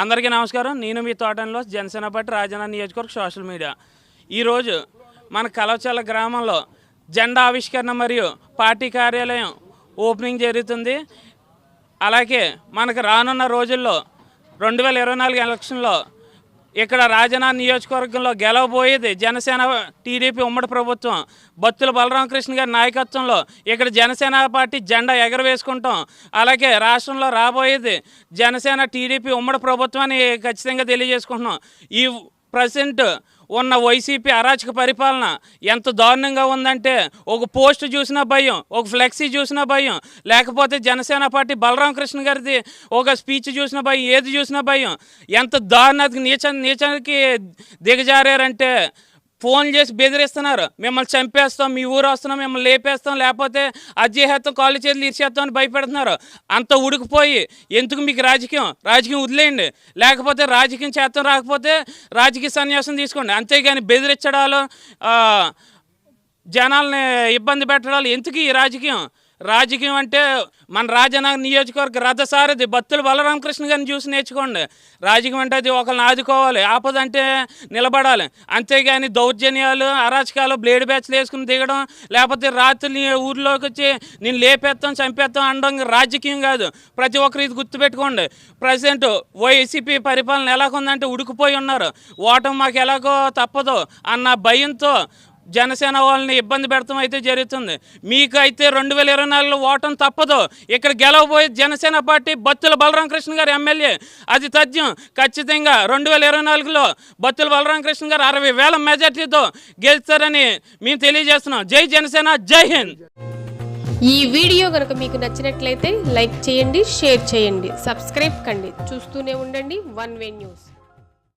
అందరికీ నమస్కారం. నేను మీ తోటంలో జనసేన పార్టీ రాజన్న నియోజకవర్గ సోషల్ మీడియా. ఈరోజు మన కలవచల గ్రామంలో జెండా ఆవిష్కరణ మరియు పార్టీ కార్యాలయం ఓపెనింగ్ జరుగుతుంది. అలాగే మనకు రానున్న రోజుల్లో రెండు వేల ఇరవై నాలుగు ఎలక్షన్లో ఇక్కడ రాజనా నియోజకవర్గంలో గెలవబోయేది జనసేన టీడీపీ ఉమ్మడి ప్రభుత్వం. బత్తుల బలరామకృష్ణ గారి నాయకత్వంలో ఇక్కడ జనసేన పార్టీ జెండా ఎగరవేసుకుంటాం. అలాగే రాష్ట్రంలో రాబోయేది జనసేన టీడీపీ ఉమ్మడి ప్రభుత్వాన్ని ఖచ్చితంగా తెలియజేసుకుంటున్నాం. ఈ ప్రజెంట్ ఉన్న వైసీపీ అరాచక పరిపాలన ఎంత దారుణంగా ఉందంటే ఒక పోస్ట్ చూసినా భయం ఒక ఫ్లెక్సీ చూసినా భయం లేకపోతే జనసేన పార్టీ బలరామకృష్ణ గారిది ఒక స్పీచ్ చూసినా భయం ఏది చూసినా భయం. ఎంత దారుణానికి నీచ నీచానికి దిగజారారంటే ఫోన్ చేసి బెదిరిస్తున్నారు. మిమ్మల్ని చంపేస్తాం మీ ఊరు వస్తున్నాం మిమ్మల్ని లేపేస్తాం లేకపోతే అజయహత్వం కాళ్ళు చేతులు ఇరిచేస్తాం అని భయపెడుతున్నారు. అంత ఉడికిపోయి ఎందుకు మీకు రాజకీయం? రాజకీయం వదిలేయండి. లేకపోతే రాజకీయం చేస్తాం రాకపోతే రాజకీయ సన్యాసం తీసుకోండి. అంతేగాని బెదిరించడాలు జనాల్ని ఇబ్బంది పెట్టడాలు ఎందుకు ఈ రాజకీయం? రాజకీయం అంటే మన రాజనగర్ నియోజకవర్గ రథసారథి బత్తుల బలరామకృష్ణ గారిని చూసి నేర్చుకోండి. రాజకీయం అంటే అది ఒకరిని ఆదుకోవాలి ఆపద అంటే నిలబడాలి. అంతేగాని దౌర్జన్యాలు అరాచకాలు బ్లేడ్ బ్యాచ్లు వేసుకుని దిగడం లేకపోతే రాత్రి నీ ఊర్లోకి వచ్చి నేను లేపేస్తాం చంపేస్తాం అనడం రాజకీయం కాదు. ప్రతి ఒక్కరు ఇది గుర్తుపెట్టుకోండి. ప్రజెంట్ వైసీపీ పరిపాలన ఎలాగుందంటే ఉడికిపోయి ఉన్నారు. ఓటం మాకు ఎలాగో తప్పదు అన్న భయంతో జనసేన వాళ్ళని ఇబ్బంది పెడతాం అయితే జరుగుతుంది. మీకు అయితే రెండు వేల ఇరవై నాలుగులో ఓటం తప్పదు. ఇక్కడ గెలవబోయే జనసేన పార్టీ బత్తుల బలరామకృష్ణ గారు ఎమ్మెల్యే. అది తథ్యం. ఖచ్చితంగా రెండు వేల ఇరవై నాలుగులో బత్తుల బలరామకృష్ణ గారు అరవై వేల మెజార్టీతో గెలుస్తారని మేము తెలియజేస్తున్నాం. జై జనసేన జై హింద్! ఈ వీడియో కనుక మీకు నచ్చినట్లయితే లైక్ చేయండి షేర్ చేయండి సబ్స్క్రైబ్ కండి. చూస్తూనే ఉండండి వన్ వే న్యూస్.